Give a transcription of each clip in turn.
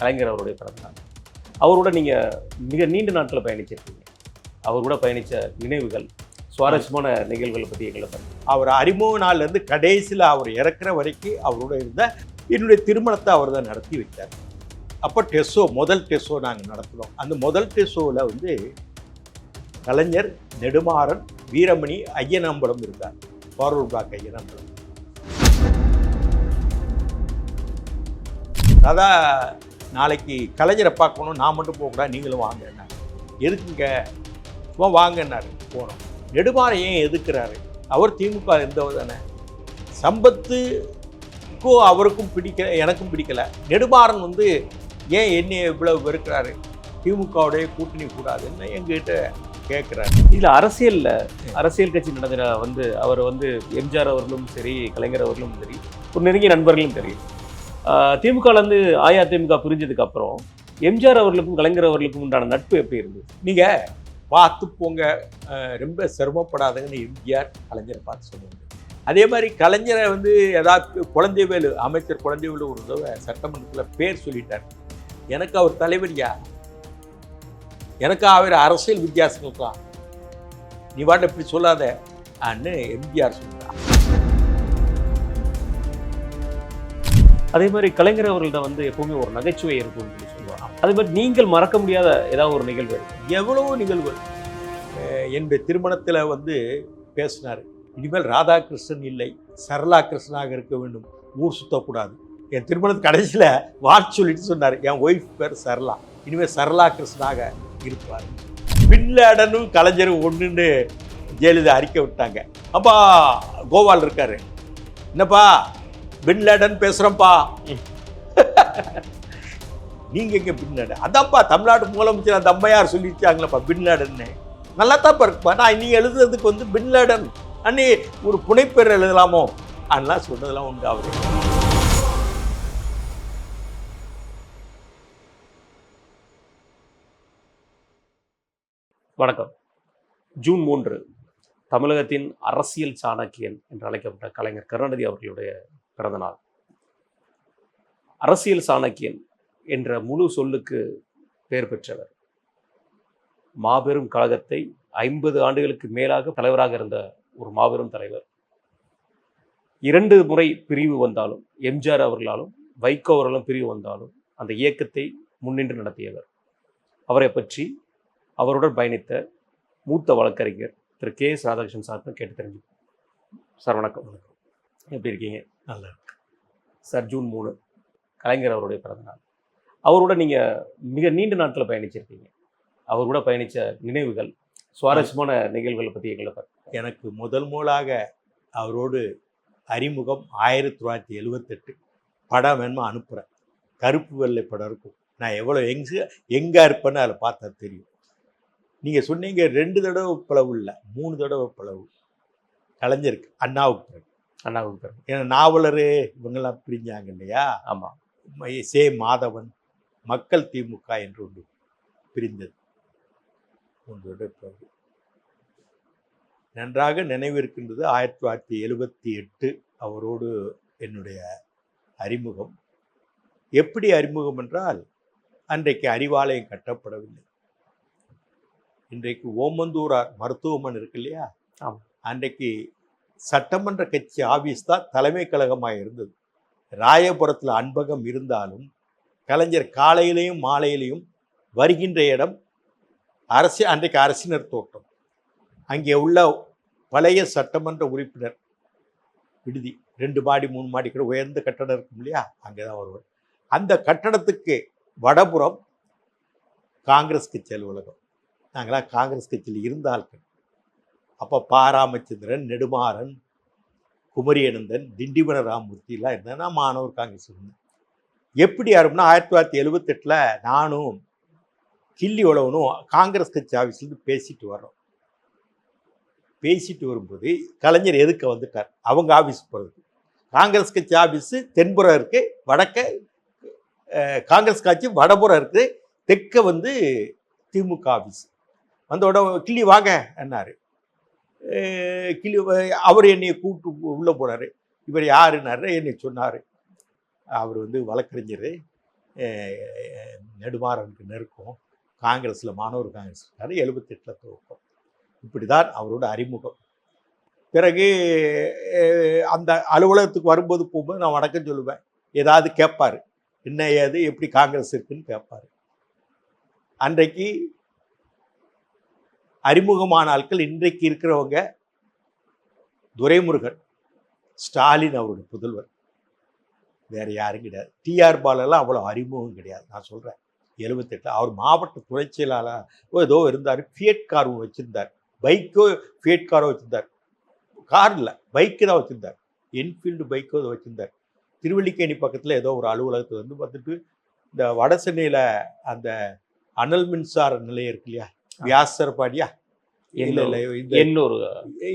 கலைஞர் அவருடைய பிறந்தநாள் அவரோட நீங்கள் மிக நீண்ட நாட்கள் பயணிச்சிருக்கீங்க. அவர் கூட பயணித்த நினைவுகள் சுவாரஸ்யமான நிகழ்வுகளை பற்றி எங்களை பற்றி அவர் அறிமுக நாள்லேருந்து கடைசியில் அவர் இறக்குற வரைக்கும் அவரோட இருந்த என்னுடைய திருமணத்தை அவர் தான் நடத்தி வைத்தார். அப்போ டெஸ்ஸோ முதல் டெஸ்ஸோ நாங்கள் நடத்தினோம். அந்த முதல் டெஸ்ஸோவில் வந்து கலைஞர் நெடுமாறன் வீரமணி ஐயனம்பலம் இருந்தார். Forward bloc Ayyanambalam. அதான் நாளைக்கு கலைஞரை பார்க்கணும் நான் மட்டும் போகக்கூடாது நீங்களும் வாங்க எதுக்குங்க? சும்மா வாங்கன்னாரு போனோம் நெடுமாறன் ஏன் எதுக்குறாரு? அவர் திமுக இருந்தவர் தானே. சம்பத்துக்கும் அவருக்கும் பிடிக்கல எனக்கும் பிடிக்கல. நெடுமாறன் வந்து ஏன் என்னை இவ்வளவு வெறுக்கிறாரு? திமுகவுடைய கூட்டணி கூடாதுன்னு எங்ககிட்ட கேட்குறாரு இதில் அரசியலில் அரசியல் கட்சி நடந்த வந்து அவர் வந்து எம்ஜிஆர் அவர்களும் சரி கலைஞர் அவர்களும் சரி ஒரு நெருங்கிய நண்பர்களும் தெரியும் திமுகலேருந்து அஇஅதிமுக பிரிஞ்சதுக்கு அப்புறம் எம்ஜிஆர் அவர்களுக்கும் கலைஞர் அவர்களுக்கும் உண்டான நட்பு எப்படி இருந்தது? நீங்கள் பார்த்து போங்க. ரொம்ப சிரமப்படாதங்கன்னு எம்ஜிஆர் கலைஞரை பார்த்து சொல்லுவாங்க அதே மாதிரி கலைஞரை வந்து ஏதாவது குழந்தைவேலு அமைச்சர் குழந்தைவேலு ஒரு தடவை சட்டமன்றத்தில் பேர் சொல்லிட்டார். எனக்கு அவர் தலைவரியா எனக்கு அவர் அரசியல் வித்தியாசங்கள் தான் நீ வாட்ட இப்படி சொல்லாத. அன்னு எம்ஜிஆர் சொல்றார் அதே மாதிரி கலைஞர் அவர்கள்ட்ட வந்து எப்பவுமே ஒரு நகைச்சுவை இருக்கும்னு சொல்லி சொல்லுவாங்க. அதே மாதிரி நீங்கள் மறக்க முடியாத ஏதாவது ஒரு நிகழ்வு இருக்கு? எவ்வளவோ நிகழ்வு என்னுடைய திருமணத்தில் வந்து பேசினார். இனிமேல் ராதாகிருஷ்ணன் இல்லை. சரளா கிருஷ்ணனாக இருக்க வேண்டும். ஊர் சுத்தக்கூடாது. என் திருமணத்து கடைசியில் வாட் சொல்லிட்டு சொன்னார். என் ஒய்ஃப் பேர் சரளா. இனிமேல் சரளா கிருஷ்ணனாக இருப்பார். பின்லேடனும் கலைஞரும் ஒன்றுன்னு ஜெயலலிதா அறிக்கை விட்டாங்க. அப்பா கோபால் இருக்காரு. என்னப்பா பின்லேடன் பேசுகிறேன்ப்பா நீங்கள் எங்கே பின்லேடன் அதான்ப்பா தமிழ்நாடு முதலமைச்சர் அந்த அம்மையார் சொல்லிச்சாங்களப்பா பின்லேடன்னு நல்லா தான் இருக்குப்பா. நான் நீ எழுதுறதுக்கு வந்து பின்லேடன் அன்னி ஒரு புனைப்பெயர் எழுதலாமோ? அதெல்லாம் சொன்னதெல்லாம் உண்டு அவர். வணக்கம். ஜூன் மூன்று தமிழகத்தின் அரசியல் சாணக்கியன் என்று அழைக்கப்பட்ட கலைஞர் கருணாநிதி அவர்களுடைய பிறந்த நாள். அரசியல் சாணக்கியன் என்ற முழு சொல்லுக்கு பெயர் பெற்றவர். மாபெரும் கழகத்தை ஐம்பது ஆண்டுகளுக்கு மேலாக தலைவராக இருந்த ஒரு மாபெரும் தலைவர். இரண்டு முறை பிரிவு வந்தாலும் எம்ஜிஆர் அவர்களாலும் வைகோ அவர்களும் பிரிவு வந்தாலும் அந்த இயக்கத்தை முன்னின்று நடத்தியவர். அவரை பற்றி அவருடன் பயணித்த மூத்த வழக்கறிஞர் Thiru K S Radhakrishnan sir கேட்டு தெரிஞ்சு சார் வணக்கம். எப்படி இருக்கீங்க? நல்லா சார் ஜூன் மூணு கலைஞர் அவருடைய பிறந்தநாள் அவரோட நீங்கள் மிக நீண்ட நாட்கள் பயணிச்சிருக்கீங்க. அவர் கூட பயணித்த நினைவுகள் சுவாரஸ்யமான நிகழ்வுகளை பற்றி எங்களை எனக்கு முதல் முதலாக அவரோடு அறிமுகம் ஆயிரத்தி தொள்ளாயிரத்தி எழுவத்தெட்டு. படம் வேணுமா அனுப்புகிறேன் கருப்பு வெள்ளை படம் இருக்கும். நான் எவ்வளோ எங்க எங்கே இருப்பேன்னு அதில் பார்த்தா தெரியும். நீங்கள் சொன்னீங்க ரெண்டு தடவை பிளவு இல்லை மூணு தடவை பிளவு கலைஞருக்கு அண்ணாவுக்கு பிறகு. அண்ணாவுக்கு பிறகு ஏன்னா நாவலர் இவங்கெல்லாம் பிரிஞ்சாங்க இல்லையா? ஆமாம் சே மாதவன் மக்கள் திமுக என்று ஒன்று பிரிந்தது. ஒன்றோட பிறகு நன்றாக நினைவிருக்கின்றது ஆயிரத்தி தொள்ளாயிரத்தி எழுபத்தி எட்டு அவரோடு என்னுடைய அறிமுகம். எப்படி அறிமுகம் என்றால் அன்றைக்கு அறிவாலயம் கட்டப்படவில்லை. இன்றைக்கு ஓமந்தூரார் மருத்துவமனை இருக்கு இல்லையா? ஆமாம். அன்றைக்கு சட்டமன்ற கட்சி ஆபீஸ் தான் தலைமை கழகமாக இருந்தது. ராயபுரத்தில் அன்பகம் இருந்தாலும் கலைஞர் காலையிலையும் மாலையிலையும் வருகின்ற இடம் அரசு அன்றைக்கு அரசினர் தோட்டம். அங்கே உள்ள பழைய சட்டமன்ற உறுப்பினர் விடுதி ரெண்டு மாடி மூணு மாடி கூட உயர்ந்த கட்டடம் இருக்கும் இல்லையா? அங்கே தான் வருவார். அந்த கட்டடத்துக்கு வடபுறம் காங்கிரஸ் கட்சி அலுவலகம். நாங்களாம் காங்கிரஸ் கட்சியில் இருந்தால் ஆட்கள் அப்போ பா ராமச்சந்திரன் நெடுமாறன் குமரியனந்தன் திண்டிவன ராமூர்த்திலாம் இருந்தேன் நான் மாணவர் காங்கிரஸ் இருந்தேன் எப்படி ஆரம்பினா ஆயிரத்தி தொள்ளாயிரத்தி எழுபத்தெட்டில் நானும் கிள்ளி உழவனும் காங்கிரஸ் கட்சி ஆஃபீஸ்லேருந்து பேசிட்டு வர்றோம். பேசிட்டு வரும்போது கலைஞர் எதுக்க வந்துட்டார்? அவங்க ஆஃபீஸ் போகிறது காங்கிரஸ் கட்சி ஆஃபீஸு தென்புறம் இருக்குது வடக்க காங்கிரஸ் கட்சி வடபுறம் இருக்குது தெற்க வந்து திமுக ஆஃபீஸ் வந்த உடனே கிள்ளி வாங்க என்னாரு கிளி அவர் என்னை கூப்பிட்டு உள்ளே போனார். இவர் யாருன்னாரு? என்னை சொன்னார். அவர் வந்து வழக்கறிஞர். நெடுமாறனுக்கு நெருக்கம். காங்கிரஸில் மாணவர் காங்கிரஸ் இருக்கார். எழுபத்தெட்டில் துவக்கம். இப்படி தான் அவரோட அறிமுகம். பிறகு அந்த அலுவலகத்துக்கு வரும்போது போகும்போது நான் வணக்கம் சொல்லுவேன். ஏதாவது கேட்பார். என்ன ஏது? எப்படி காங்கிரஸ் இருக்குன்னு கேட்பார். அன்றைக்கு அறிமுகமான ஆட்கள் இன்றைக்கு இருக்கிறவங்க துரைமுருகன் ஸ்டாலின் அவருடைய புதல்வர். வேறு யாரும் கிடையாது. டிஆர் பாலெல்லாம் அவ்வளோ அறிமுகம் கிடையாது. நான் சொல்கிறேன் எழுபத்தெட்டு அவர் மாவட்ட துணை செயலாளர் ஏதோ இருந்தார். ஃபியட் கார் வச்சுருந்தார். பைக்கோ ஃபியட் காரோ வச்சுருந்தார். கார் இல்லை. பைக்கு தான் வச்சுருந்தார். என்ஃபீல்டு பைக்கோ அதை வச்சுருந்தார். திருவள்ளிக்கேணி பக்கத்தில் ஏதோ ஒரு அலுவலகத்தில் வந்து பார்த்துட்டு இந்த வட சென்னையில் அந்த அனல் மின்சார நிலையம் இருக்கு இல்லையா? வியாசர்பாடியா இல்லை இல்லை இந்த இன்னொரு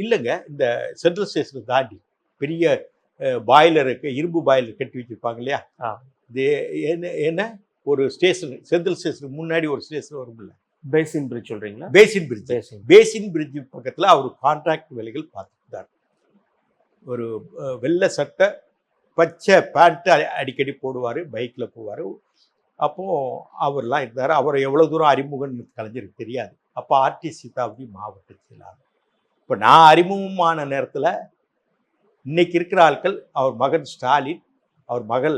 இல்லைங்க இந்த சென்ட்ரல் ஸ்டேஷனை தாண்டி பெரிய பாய்லர் இருக்கு இரும்பு பாய்லர் கட்டி வச்சிருப்பாங்க இல்லையா. இது என்ன என்ன? ஒரு ஸ்டேஷன் சென்ட்ரல் ஸ்டேஷனுக்கு முன்னாடி ஒரு ஸ்டேஷன் வரும்ல. பேசின் பிரிட்ஜ் சொல்றீங்களா? பேசின் பிரிட்ஜ் பேசின் பிரிட்ஜ் பக்கத்தில் அவர் கான்ட்ராக்ட் வேலைகள் பார்த்துட்டார் ஒரு வெள்ளை சட்டை பச்சை பேண்ட்டு அடிக்கடி போடுவார் பைக்கில் போவார். அப்போது அவர்லாம் இருந்தார். அவர் எவ்வளோ தூரம் அறிமுகம் கலைஞருக்கு தெரியாது. அப்போ ஆர்டி சீதாபதி மாவட்ட செயலாளர். இப்போ நான் அறிமுகமான நேரத்தில் இன்றைக்கி இருக்கிற ஆட்கள் அவர் மகன் ஸ்டாலின் அவர் மகள்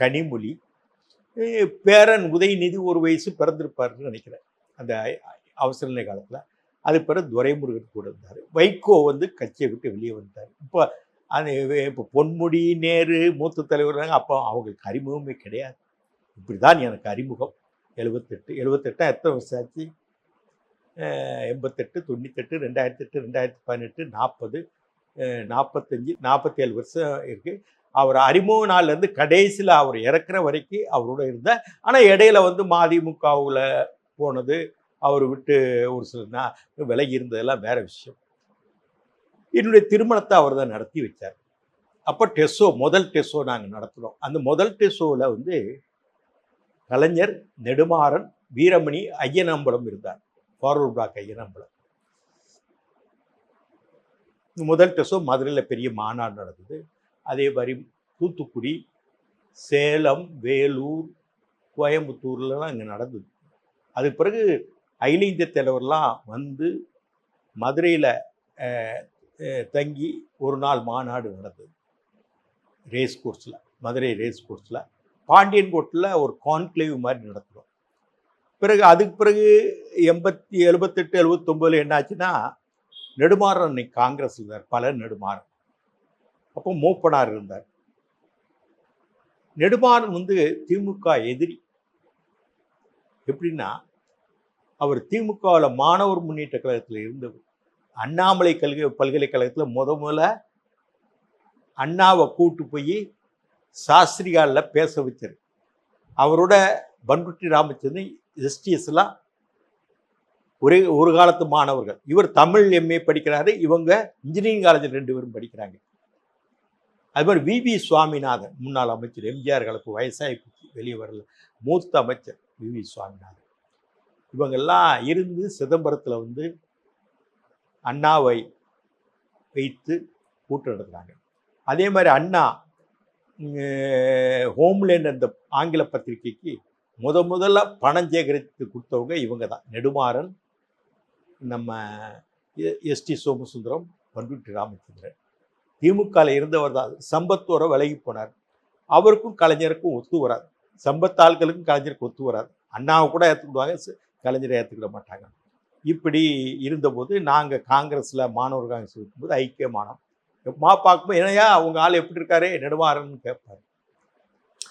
கனிமொழி பேரன் உதயநிதி ஒரு வயசு பிறந்திருப்பார்னு நினைக்கிறேன். அந்த அவசர நிலை காலத்தில். அது பிறகு துரைமுருகன் கூட இருந்தார். வைகோ வந்து கட்சியை விட்டு வெளியே வந்தார் இப்போ அது இப்போ பொன்முடி நேரு மூத்த தலைவர் அப்போ அவங்களுக்கு அறிமுகமே கிடையாது. இப்படி தான் எனக்கு அறிமுகம். எழுபத்தெட்டு எழுபத்தெட்டா எத்தனை வருஷம் ஆச்சு? எண்பத்தெட்டு தொண்ணூத்தெட்டு ரெண்டாயிரத்தி எட்டு ரெண்டாயிரத்தி பதினெட்டு நாற்பது நாற்பத்தஞ்சு நாற்பத்தேழு வருஷம் இருக்குது அவர் அறிமுக நாள்லேருந்து கடைசியில் அவர் இறக்குற வரைக்கும் அவரோட இருந்தார் ஆனால் இடையில வந்து மதிமுகவில் போனது அவர் விட்டு ஒரு சில நான் விலகி இருந்ததெல்லாம் வேறு விஷயம். என்னுடைய திருமணத்தை அவர் தான் நடத்தி வச்சார். அப்போ டெஸ்ஸோ முதல் டெஸ்ஸோ நாங்கள் நடத்தினோம். அந்த முதல் டெஸ்ஸோவில் வந்து கலைஞர் நெடுமாறன் வீரமணி ஐயனம்பலம் இருந்தார். Forward bloc Ayyanambalam. முதல் டெஸ்ஸோ மதுரையில் பெரிய மாநாடு நடந்தது. அதே மாதிரி தூத்துக்குடி சேலம் வேலூர் கோயம்புத்தூர்லலாம் இங்கே நடந்தது. அதுக்கு பிறகு அகில இந்திய தலைவர்லாம் வந்து மதுரையில் தங்கி ஒரு நாள் மாநாடு நடந்தது. ரேஸ் கோர்ஸில் மதுரை ரேஸ் கோர்ஸில். பாண்டியன் கோட்டில் ஒரு கான்க்ளேவ் மாதிரி நடத்துகிறோம் பிறகு அதுக்கு பிறகு எண்பத்தி எழுபத்தெட்டு எழுபத்தொம்போதில் என்னாச்சுன்னா நெடுமாறன் அன்னைக்கு காங்கிரஸ் இருந்தார். பல நெடுமாறன். அப்போ மூப்பனார் இருந்தார். நெடுமாறன் வந்து திமுக எதிரி. எப்படின்னா அவர் திமுகவில் மாணவர் முன்னேற்ற கழகத்தில் இருந்தவர். அண்ணாமலை கல்வி பல்கலைக்கழகத்தில் முத முதல்ல அண்ணாவை கூட்டு போய் சாஸ்திரிகாலில் பேச வச்சார் அவரோட பண்ருட்டி ராமச்சந்திரன் எஸ்டிஎஸ்லாம் ஒரே ஒரு காலத்து மாணவர்கள். இவர் தமிழ் எம்ஏ படிக்கிறாரு இவங்க இன்ஜினியரிங் காலேஜில் ரெண்டு பேரும் படிக்கிறாங்க. அது மாதிரி விவி சுவாமிநாதன் முன்னாள் அமைச்சர் எம்ஜிஆர் கலப்பு வயசாகி வெளியே வரல. மூத்த அமைச்சர் விவி சுவாமிநாதன். இவங்கெல்லாம் இருந்து சிதம்பரத்தில் வந்து அண்ணாவை வைத்து கூட்டம் நடத்துகிறாங்க அதே மாதிரி அண்ணா ஹோம்லேண்ட் அந்த ஆங்கில பத்திரிகைக்கு முத முதல்ல பணம் சேகரித்து கொடுத்தவங்க இவங்க தான். நெடுமாறன் நம்ம எஸ்டி சோமசுந்தரம் பண்ருட்டி ராமச்சந்திரன். திமுகவில் இருந்தவர் தான். சம்பத்தோட விலகி போனார். அவருக்கும் கலைஞருக்கும் ஒத்து வராது. சம்பத் ஆள்களுக்கும் கலைஞருக்கு ஒத்து வராது. அண்ணாவை கூட ஏற்றுக்கிடுவாங்க கலைஞரை ஏற்றுக்கிட மாட்டாங்க. இப்படி இருந்தபோது நாங்கள் காங்கிரஸில் மாணவர் காங்கிரஸ் இருக்கும்போது ஐக்கியமானோம் மா பார்க்கும்போது என்னையா அவங்க ஆள் எப்படி இருக்காரு? நெடுமாறன்னு கேட்பாரு.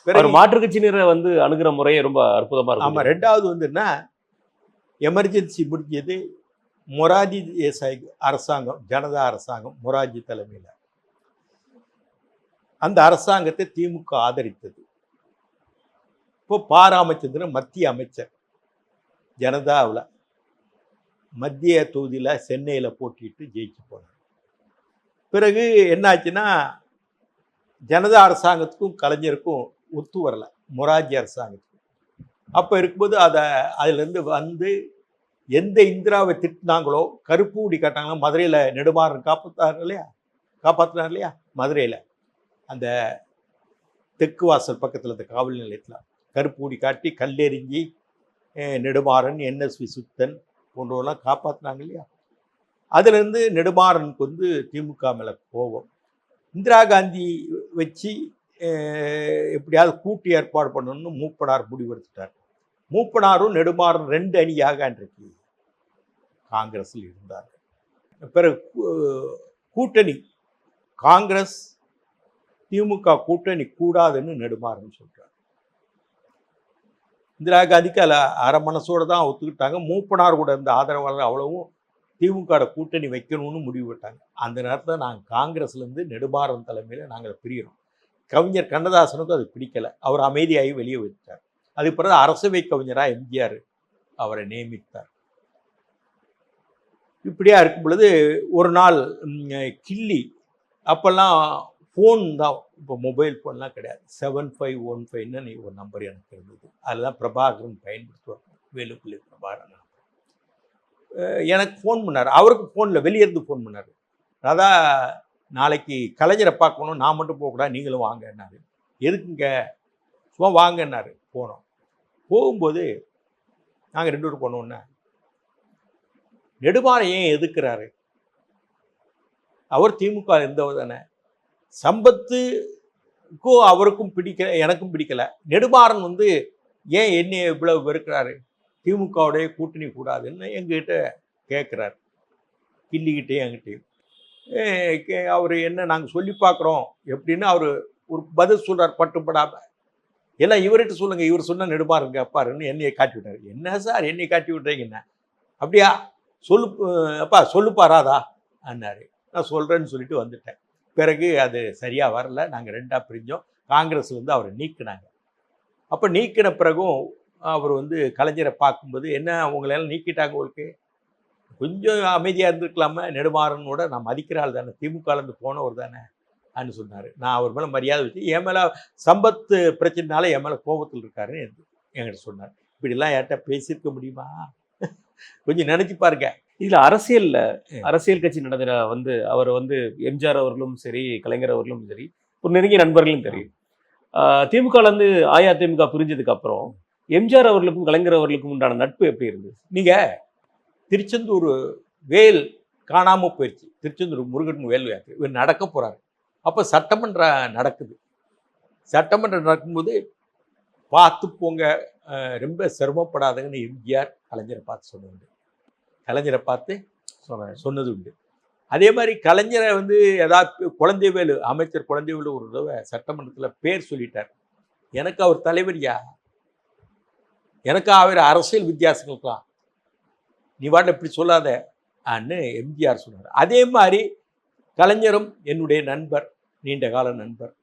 பிறகு மாற்றுக் கட்சியினரை வந்து அணுகிற முறையே ரொம்ப அற்புதமா ஆமாம் இருக்கும் ரெண்டாவது வந்து என்ன? எமர்ஜென்சி முடிஞ்சது மொராஜி தேசாய் அரசாங்கம் ஜனதா அரசாங்கம் மொராஜி தலைமையில். அந்த அரசாங்கத்தை திமுக ஆதரித்தது. இப்போ ப ராமச்சந்திரன் மத்திய அமைச்சர் ஜனதாவில் மத்திய தொகுதியில் சென்னையில் போட்டிட்டு ஜெயிச்சு போனார். பிறகு என்னாச்சுன்னா ஜனதா அரசாங்கத்துக்கும் கலைஞருக்கும் ஒத்து வரலை. மொராஜி அரசாங்கத்துக்கும் அப்போ இருக்கும்போது அதை அதுலேருந்து வந்து எந்த இந்திராவை திட்டினாங்களோ கருப்பு ஊடி காட்டாங்களோ மதுரையில் நெடுமாறன் காப்பாற்றாரு இல்லையா? காப்பாற்றினார் இல்லையா? மதுரையில். அந்த தெற்கு வாசல் பக்கத்தில் அந்த காவல் நிலையத்தில். கருப்பூடி காட்டி கல்லெறிஞ்சி நெடுமாறன் என்எஸ்வி சுத்தன் போன்றவெல்லாம் காப்பாற்றினாங்க இல்லையா? அதுலேருந்து நெடுமாறனுக்கு வந்து திமுக மேலே கோபம். இந்திரா காந்தி வச்சு எப்படியாவது கூட்டு ஏற்பாடு பண்ணணும்னு மூப்பனார் முடிவெடுத்துட்டார். மூப்பனாரும் நெடுமாறன் ரெண்டு அணியாக அன்றைக்கு காங்கிரஸில் இருந்தார்கள். பிறகு கூட்டணி காங்கிரஸ் திமுக கூட்டணி கூடாதுன்னு நெடுமாறன் சொல்கிறார் இந்திரா காந்திக்கு அதில் அரை மனசோட தான் ஒத்துக்கிட்டாங்க. மூப்பனார் கூட இருந்த ஆதரவாளர் அவ்வளவும் திமுக கூட்டணி வைக்கணும்னு முடிவு விட்டாங்க அந்த நேரத்தில் நாங்கள் காங்கிரஸ்லேருந்து நெடுமாறன் தலைமையில் நாங்கள் பிரிகிறோம் கவிஞர் கண்ணதாசனுக்கும் அது பிடிக்கலை. அவர் அமைதியாகி வெளியே வச்சார் அதுக்கு பிறகு அரசவை கவிஞராக எம்ஜிஆர் அவரை நியமித்தார். இப்படியா இருக்கும் பொழுது ஒரு நாள் கிள்ளி அப்போல்லாம் ஃபோன் தான். இப்போ மொபைல் ஃபோன்லாம் கிடையாது. செவன் ஃபைவ் ஒன் ஃபைவ்னு ஒரு நம்பர் எனக்கு இருந்தது. அதெல்லாம் பிரபாகரன் பயன்படுத்துவார். வேலுப்பிள்ளை பிரபாகரன். எனக்கு ஃபோன் பண்ணார். அவருக்கு ஃபோனில் வெளியேருந்து ஃபோன் பண்ணார். ராதா நாளைக்கு கலைஞரை பார்க்கணும் நான் மட்டும் போகக்கூடாது நீங்களும் வாங்கன்னாரு எதுக்குங்க? சும்மா வாங்கன்னாரு போனோம். போகும்போது நாங்கள் ரெண்டு பேரும் போனோன்னே நெடுமாறை ஏன் எதுக்குறாரு? அவர் திமுக இருந்தவர் தானே. சம்பத்துக்கும் அவருக்கும் பிடிக்கல எனக்கும் பிடிக்கல. நெடுமாறன் வந்து ஏன் என்னை இவ்வளவு வெறுக்கிறாரு? திமுகவுடைய கூட்டணி கூடாதுன்னு எங்ககிட்ட கேட்குறாரு கிள்ளிக்கிட்டே என்கிட்டையும். அவர் என்ன நாங்கள் சொல்லி பார்க்குறோம் எப்படின்னு அவர் ஒரு பதில் சொல்கிறார் பட்டுப்படாமல் எல்லாம் இவர்கிட்ட சொல்லுங்கள் இவர் சொன்னால் நெடுமாறுங்க அப்பாருன்னு என்னையை காட்டி விட்டார். என்ன சார் என்னை காட்டி விட்றீங்கண்ணா அப்படியா? சொல்லு அப்பா சொல்லுப்பாராதா அன்னார். அண்ணாரு நான் சொல்கிறேன்னு சொல்லிட்டு வந்துட்டேன். பிறகு அது சரியாக வரல. நாங்கள் ரெண்டாக பிரிஞ்சோம். காங்கிரஸ் வந்து அவரை நீக்கினாங்க. அப்போ நீக்கின பிறகும் அவர் வந்து கலைஞரை பார்க்கும்போது என்ன அவங்களெல்லாம் நீக்கிட்டாங்க உங்களுக்கு கொஞ்சம் அமைதியாக இருந்திருக்கலாமா நெடுமாறனோட நான் மதிக்கிற ஆள் தானே திமுகலேருந்து போனவர் தானே அப்படின்னு சொன்னார். நான் அவர் மேலே மரியாதை வச்சு என் மேலே சம்பத்து பிரச்சனைனால என் மேலே கோபத்தில் இருக்காருன்னு என்கிட்ட- சொன்னார். இப்படிலாம் யார்கிட்ட பேசியிருக்க முடியுமா? கொஞ்சம் நினச்சி பாருங்க. இதுல அரசியல்ல. அரசியல் கட்சி நடந்துற வந்து அவர் வந்து எம்ஜிஆர் அவர்களும் சரி கலைஞர் அவர்களும் சரி ஒரு நெருங்கிய நண்பர்களும் தெரியும் ஆஹ் திமுகல இருந்து அஇஅதிமுக பிரிஞ்சதுக்கு அப்புறம் எம்ஜிஆர் அவர்களுக்கும் கலைஞர் அவர்களுக்கும் உண்டான நட்பு எப்படி இருந்தது? நீங்கள் திருச்செந்தூர் வேல் காணாமல் போயிடுச்சு திருச்செந்தூர் முருகன் வேல் யாத்திரை. இவர் நடக்க போகிறாரு அப்போ சட்டமன்றம் நடக்குது. சட்டமன்றம் நடக்கும்போது பார்த்து போங்க. ரொம்ப சிரமப்படாதங்கன்னு எம்ஜிஆர் கலைஞரை பார்த்து சொன்னது கலைஞரை பார்த்து சொன்னது உண்டு. அதே மாதிரி கலைஞரை வந்து ஏதாவது குழந்தைவேலு அமைச்சர் குழந்தைவேலு ஒரு தடவை சட்டமன்றத்தில் பேர் சொல்லிட்டார். எனக்கு அவர் தலைவரியா எனக்கு அவர் அரசியல் வித்தியாசங்களுக்கலாம் நீ வாட்டில் இப்படி சொல்லாத. அன்னு எம்ஜிஆர் சொன்னார். அதே மாதிரி கலைஞரும் என்னுடைய நண்பர் நீண்ட கால நண்பர்.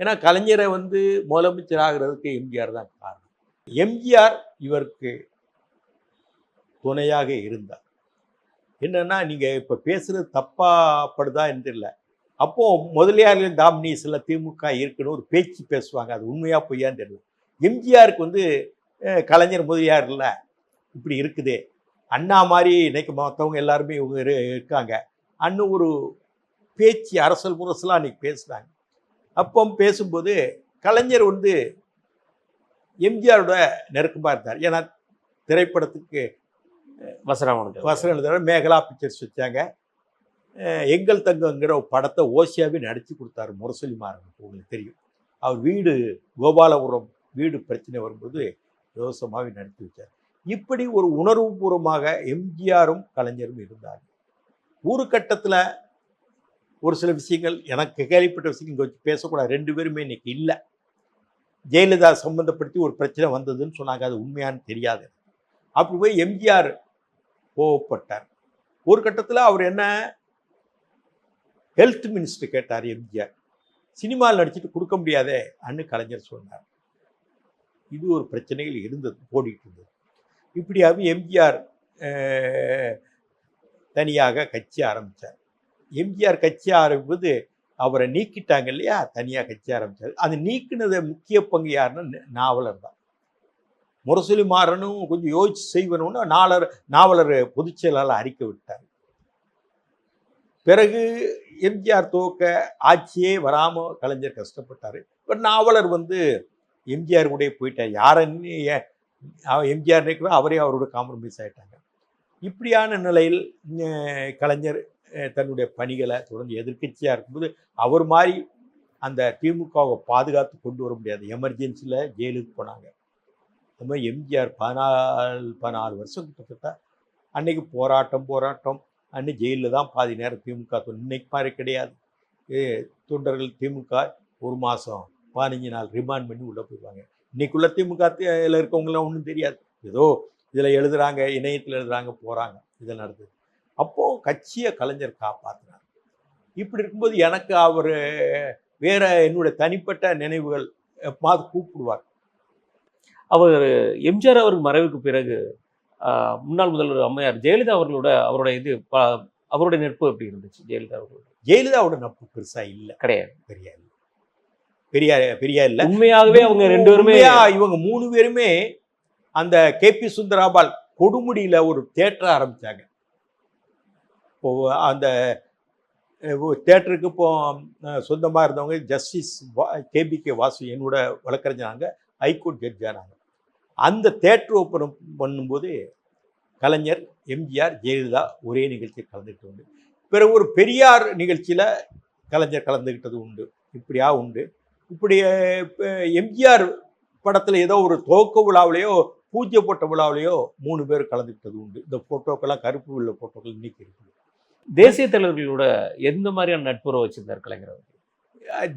ஏன்னா கலைஞரை வந்து முதலமைச்சர் ஆகிறதுக்கு எம்ஜிஆர் தான் காரணம். எம்ஜிஆர் இவருக்கு துணையாக இருந்தார். என்னென்னா நீங்கள் இப்போ பேசுகிறது தப்பாப்படுதா என்று இல்லை. அப்போ முதலியாரின் திமுக இருக்குன்னு ஒரு பேச்சு பேசுவாங்க. அது உண்மையாக பொய்யான்னு தெரியல. எம்ஜிஆருக்கு வந்து கலைஞர் முதலியார் இல்லை. இப்படி இருக்குதே. அண்ணா மாதிரி இன்னைக்கு மற்றவங்க எல்லாருமே இவங்க இரு- இருக்காங்க. அன்னு ஒரு பேச்சு அரசல் முரசலாக அன்னைக்கு பேசுனாங்க. அப்போ பேசும்போது கலைஞர் வந்து எம்ஜிஆரோட நெருக்கமாக இருந்தார். ஏன்னா திரைப்படத்துக்கு வசராமன் வசனம் எழுதுற மேகலா பிக்சர்ஸ் வச்சாங்க. எங்கள் தங்கங்கிற ஒரு படத்தை ஓசியாவே நடித்து கொடுத்தாரு முரசொலி மாறன் உங்களுக்கு தெரியும். அவர் வீடு கோபாலபுரம் வீடு பிரச்சனை வரும்போது யோசமாவே நடித்து வச்சார். இப்படி ஒரு உணர்வுபூர்வமாக எம்ஜிஆரும் கலைஞரும் இருந்தார் ஒரு கட்டத்தில் ஒரு சில விஷயங்கள் எனக்கு கேள்விப்பட்ட விஷயங்கள் இங்கே வச்சு பேசக்கூடாது. ரெண்டு பேருமே இன்றைக்கி இல்லை. ஜெயலலிதா சம்மந்தப்படுத்தி ஒரு பிரச்சனை வந்ததுன்னு சொன்னாங்க. அது உண்மையானு தெரியாது. அப்படி போய் எம்ஜிஆர் கோவப்பட்டார். ஒரு கட்டத்தில் அவர் என்ன ஹெல்த் மினிஸ்டர் கேட்டார் எம்ஜிஆர். சினிமாவில் நடிச்சுட்டு கொடுக்க முடியாதே அன்னு கலைஞர் சொன்னார். இது ஒரு பிரச்சனைகள் இருந்தது ஓடிட்டு இருந்தது. இப்படியாவது எம்ஜிஆர் தனியாக கட்சி ஆரம்பித்தார் எம்ஜிஆர் கட்சி ஆரம்பிப்பது அவரை நீக்கிட்டாங்க இல்லையா? தனியாக கட்சி ஆரம்பித்தார் அது நீக்கினது முக்கிய பங்கு யாருன்னா நாவலர் தான். முரசொலி மாறனும் கொஞ்சம் யோசிச்சு செய்வனும்னு நாளர் நாவலர் பொதுச் செயலாளர் அறிக்கை விட்டார். பிறகு எம்ஜிஆர் துவக்க ஆட்சியே வராமல் கலைஞர் கஷ்டப்பட்டார். இப்போ நாவலர் வந்து எம்ஜிஆர் கூட போயிட்டார் யாருன்னு எம்ஜிஆர் நினைக்கிறோம் அவரே அவரோட காம்ப்ரமைஸ் ஆகிட்டாங்க இப்படியான நிலையில் கலைஞர் தன்னுடைய பணிகளை தொடர்ந்து எதிர்க்கட்சியாக இருக்கும்போது அவர் மாதிரி அந்த திமுகவை பாதுகாத்து கொண்டு வர முடியாது. எமர்ஜென்சியில் ஜெயிலுக்கு போனாங்க. அது மாதிரி எம்ஜிஆர் பதினாலு பதினாலு வருஷம் கிட்டத்தட்ட அன்னைக்கு போராட்டம் போராட்டம். அன்னைக்கு ஜெயிலில் தான் பாதி நேரம் திமுக இன்னைக்கு மாதிரி கிடையாது. ஏ, தொண்டர்கள் திமுக ஒரு மாதம் பதினஞ்சு நாள் ரிமாண்ட் பண்ணி உள்ளே போயிடுவாங்க. இன்னைக்குள்ள திமுக ல இருக்கவங்களாம் ஒன்றும் தெரியாது. ஏதோ இதில் எழுதுறாங்க இணையத்தில் எழுதுறாங்க போகிறாங்க இதில் நடக்குது அப்போ கட்சியை கலைஞர் காப்பாற்றினார் இப்படி இருக்கும்போது எனக்கு அவர் வேற என்னுடைய தனிப்பட்ட நினைவுகள் எப்போது கூப்பிடுவார். அவர் எம்ஜிஆர் அவருக்கு மறைவுக்கு பிறகு முன்னாள் முதல்வர் அம்மையார் ஜெயலலிதா அவர்களோட அவரோட இது அவருடைய நட்பு எப்படி இருந்துச்சு? ஜெயலலிதா அவர்களோட. ஜெயலலிதாவோட நட்பு பெருசா இல்லை. கிடையாது. பெரிய இல்ல. பெரிய பெரிய இல்லை. உண்மையாகவே அவங்க ரெண்டு பேருமே இவங்க மூணு பேருமே அந்த கேபி சுந்தராபால் கொடுமுடியில ஒரு தேட்டர் ஆரம்பிச்சாங்க. இப்போ அந்த தேட்டருக்கு இப்போ அஹ், சொந்தமா இருந்தவங்க ஜஸ்டிஸ் கேபிகே வாசு என்னோட வழக்கறிஞராங்க. ஹைகோர்ட் ஜட்ஜ் ஆனாங்க. அந்த தேட்டர் ஓப்பன் பண்ணும்போது கலைஞர் எம்ஜிஆர் ஜெயலலிதா ஒரே நிகழ்ச்சியில் கலந்துக்கிட்டு உண்டு. பிறகு ஒரு பெரியார் நிகழ்ச்சியில் கலைஞர் கலந்துக்கிட்டது உண்டு. இப்படியா உண்டு. இப்படி இப்ப எம்ஜிஆர் படத்தில் ஏதோ ஒரு துவக்க விழாவிலையோ பூஜை போட்ட விழாவிலையோ மூணு பேர் கலந்துக்கிட்டது உண்டு. இந்த ஃபோட்டோக்கெல்லாம் கருப்பு உள்ள ஃபோட்டோக்கள் இன்னைக்கு இருக்குது. தேசிய தலைவர்களோட எந்த மாதிரியான நட்புறவு வச்சிருந்தார் கலைஞர்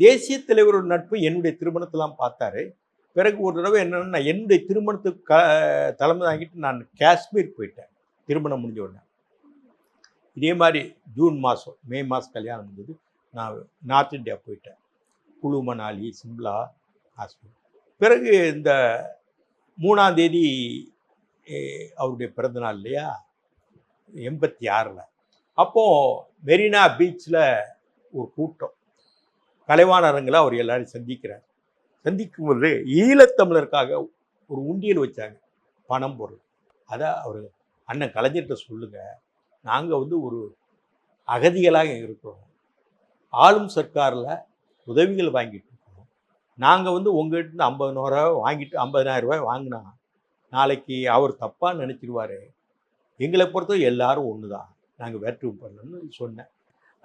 தேசிய தலைவரோட நட்பு என்னுடைய திருமணத்தெல்லாம் பார்த்தாரு. பிறகு ஒரு தடவை என்னன்னா நான் என்னுடைய திருமணத்துக்கு க தலைமை தாங்கிட்டு நான் காஷ்மீர் போயிட்டேன். திருமணம் முடிஞ்ச உடனே. இதே மாதிரி ஜூன் மாதம் மே மாதம் கல்யாணம் முடிஞ்சது நான் நார்த் இந்தியா போயிட்டேன். குழு மணாலி சிம்லா காஷ்மீர் பிறகு இந்த மூணாம் தேதி அவருடைய பிறந்தநாள் இல்லையா? எண்பத்தி ஆறில். அப்போது மெரினா பீச்சில் ஒரு கூட்டம். கலைவாணரங்களை அவர் எல்லாரும் சந்திக்கிறார். சந்திக்கும் போது ஈழத்தமிழருக்காக ஒரு உண்டியல் வச்சாங்க பணம் பொருள். அதை அவர் அண்ணன் கலைஞர்கிட்ட சொல்லுங்கள் நாங்கள் வந்து ஒரு அகதிகளாக இருக்கிறோம். ஆளும் சர்க்காரில் உதவிகள் வாங்கிட்டு இருக்கோம் நாங்கள் வந்து உங்கள்கிட்ட இருந்து ஐம்பது ரூபாய் வாங்கிட்டு ஐம்பதனாயிரம் ரூபாய் வாங்கினா நாளைக்கு அவர் தப்பாக நினச்சிடுவார் எங்களை பொறுத்தவரை எல்லாரும் ஒன்று தான் நாங்கள் வேற்று பண்ணணும்னு சொன்னேன்.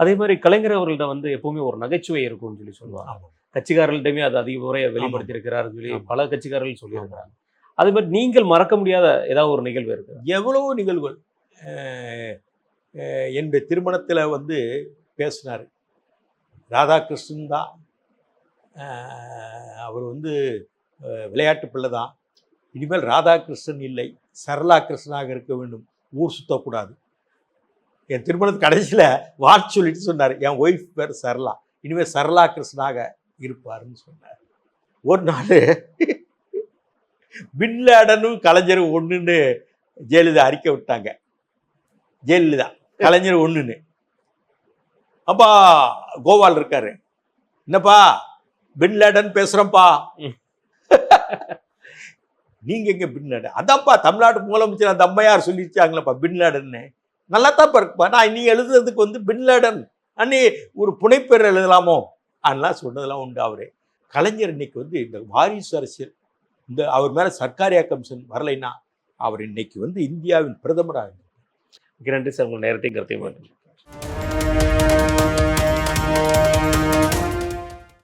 அதே மாதிரி கலைஞர் அவர்கள்ட்ட வந்து எப்பவுமே ஒரு நகைச்சுவை இருக்கும்னு சொல்லி சொல்லுவாங்க. கட்சிக்காரர்கள்ட்டயுமே அது அதிக முறையை வெளிப்படுத்தியிருக்கிறாருன்னு சொல்லி. பல கட்சிக்காரர்கள் சொல்லியிருக்கிறாங்க. அதே மாதிரி நீங்கள் மறக்க முடியாத ஏதாவது ஒரு நிகழ்வு இருக்கு? எவ்வளவோ நிகழ்வுகள். என்னுடைய திருமணத்தில் வந்து பேசினார். ராதாகிருஷ்ணன் தான். அவர் வந்து விளையாட்டு பிள்ளை தான். இனிமேல் ராதாகிருஷ்ணன் இல்லை. சரளா கிருஷ்ணனாக இருக்க வேண்டும். ஊர் சுத்தக்கூடாது. என் திருமணத்து கடைசியில் வாட்ச் சொல்லிட்டு சொன்னார். என் ஒய்ஃப் பேர் சரளா. இனிமேல் சரளா கிருஷ்ணனாக இருப்பாருன்னு சொன்னார். ஒரு நாள் பின்லேடனும் கலைஞரும் ஒன்றுன்னு ஜெயலலிதா அறிக்கை விட்டாங்க. ஜெயலலிதா கலைஞர் ஒன்றுன்னு அப்பா கோபால் இருக்காரு. என்னப்பா பின்லேடன் பேசுகிறேன்ப்பா ம். நீங்க எங்க பின்லேடன் அதான்ப்பா தமிழ்நாட்டு முதலமைச்சர் அந்த அம்மையார் சொல்லிருச்சாங்களப்பா பின்லேடன்னு நல்லா தான் இருக்குப்பா. நான் நீ எழுதுறதுக்கு வந்து பின்லேடன் அன்னி ஒரு புனைப்பெயர் எழுதலாமோ? அதெல்லாம் சொன்னதெல்லாம் உண்டு அவரு. கலைஞர் இன்னைக்கு வந்து இந்த வாரிசு அரசியல் இந்த அவர் மேல சர்க்காரியா கமிஷன் வரலைன்னா அவர் இன்னைக்கு வந்து இந்தியாவின் பிரதமராக நன்றி சார். உங்கள் நேரத்தையும் கருத்தையும்